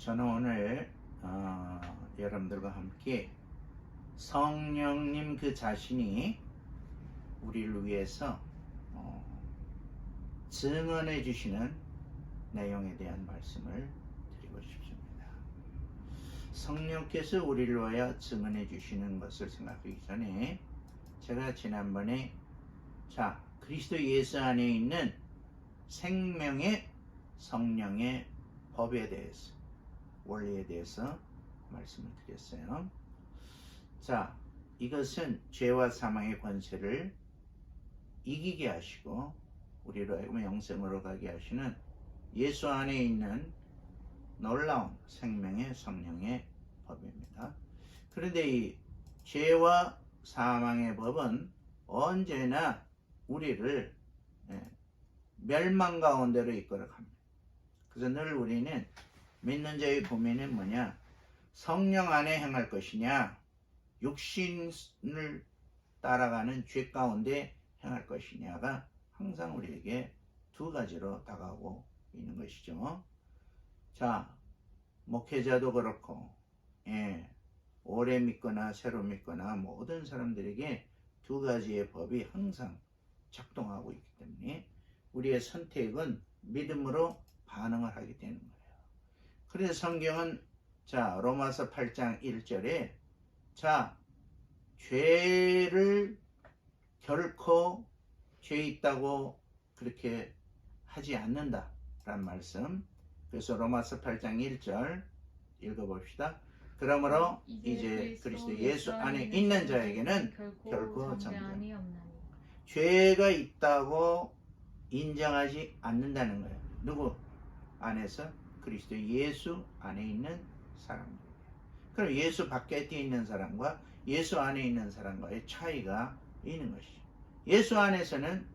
저는 오늘 어, 여러분들과 함께 성령님 그 자신이 우리를 위해서 어, 증언해 주시는 내용에 대한 말씀을 드리고 싶습니다. 성령께서 우리를 위하여 증언해 주시는 것을 생각하기 전에 제가 지난번에 자 그리스도 예수 안에 있는 생명의 성령의 법에 대해서 원리에 대해서 말씀을 드렸어요. 자, 이것은 죄와 사망의 권세를 이기게 하시고 우리로 영생으로 가게 하시는 예수 안에 있는 놀라운 생명의 성령의 법입니다. 그런데 이 죄와 사망의 법은 언제나 우리를 예, 멸망 가운데로 이끌어 갑니다. 그래서 늘 우리는 믿는 자의 고민은 뭐냐? 성령 안에 행할 것이냐? 육신을 따라가는 죄 가운데 행할 것이냐가 항상 우리에게 두 가지로 다가오고 있는 것이죠. 자, 목회자도 그렇고, 예, 오래 믿거나 새로 믿거나 모든 사람들에게 두 가지의 법이 항상 작동하고 있기 때문에 우리의 선택은 믿음으로 반응을 하게 되는 거예요. 그래서 성경은 자 로마서 8장 1절에 자 죄를 결코 죄 있다고 그렇게 하지 않는다 라는 말씀. 그래서 로마서 8장 1절 읽어봅시다. 그러므로 이제 그리스도 예수 안에 있는 자에게는 결코 없나니 죄가 있다고 인정하지 않는다는 거예요. 누구 안에서 그리스도 예수 안에 있는 사람들. 그럼 예수 밖에 있는 사람과 예수 안에 있는 사람과의 차이가 있는 것이죠. 예수 안에서는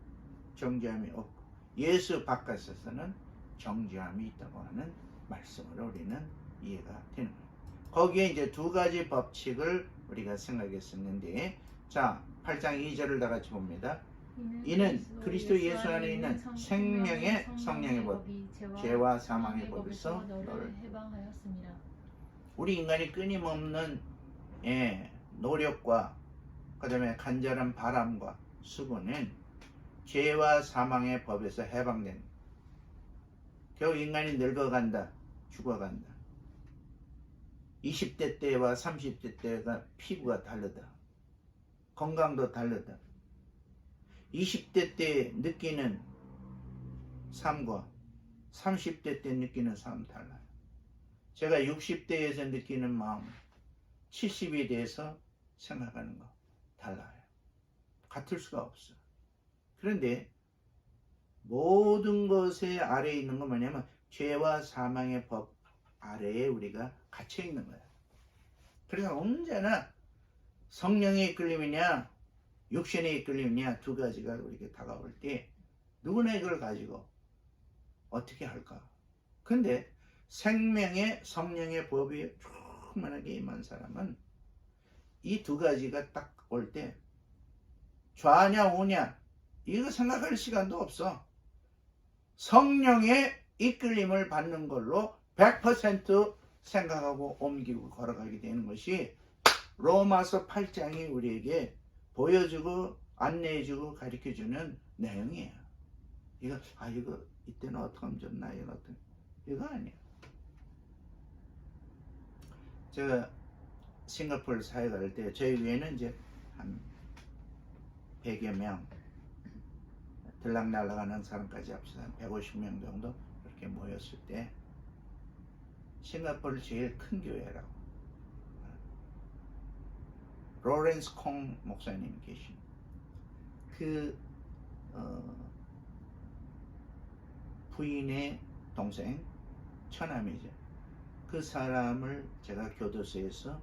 정죄함이 없고 예수 바깥에서는 정죄함이 있다고 하는 말씀으로 우리는 이해가 되는 거예요. 거기에 이제 두 가지 법칙을 우리가 생각했었는데 자 8장 2절을 다 같이 봅니다. 이는 그리스도 예수 안에 있는 생명의 성령의 법, 죄와 사망의 법에서 너를 해방하였습니다. 우리 인간이 끊임없는 예, 노력과 그다음에 간절한 바람과 수고는 죄와 사망의 법에서 해방된 겨우 인간이 늙어간다 죽어간다. 20대 때와 30대 때가 피부가 다르다. 건강도 다르다 20대 때 느끼는 삶과 30대 때 느끼는 삶 달라요 제가 60대에서 느끼는 마음 70에 대해서 생각하는 거 달라요. 같을 수가 없어. 그런데 모든 것의 아래에 있는 건 뭐냐면 죄와 사망의 법 아래에 우리가 갇혀 있는 거야. 그래서 언제나 성령의 이끌림이냐 육신의 이끌림이냐 두 가지가 우리에게 다가올 때 누구나 이걸 가지고 어떻게 할까? 근데 생명의 성령의 법이 충만하게 임한 사람은 이 두 가지가 딱 올 때 좌냐 우냐 이거 생각할 시간도 없어. 성령의 이끌림을 받는 걸로 100% 생각하고 옮기고 걸어가게 되는 것이 로마서 8장이 우리에게 보여주고 안내해주고 가르쳐주는 내용이에요. 이거 아 이거 이때는 어떻게 하면 좋나 이거 어떻게 이거 아니에요. 제가 싱가포르 사회 갈 때 저희 위에는 이제 한 100여 명 들락날락하는 사람까지 합쳐서 한 150명 정도 이렇게 모였을 때 싱가포르 제일 큰 교회라고 로렌스 콩 목사님 계신 그 어, 부인의 동생 처남이죠. 그 사람을 제가 교도소에서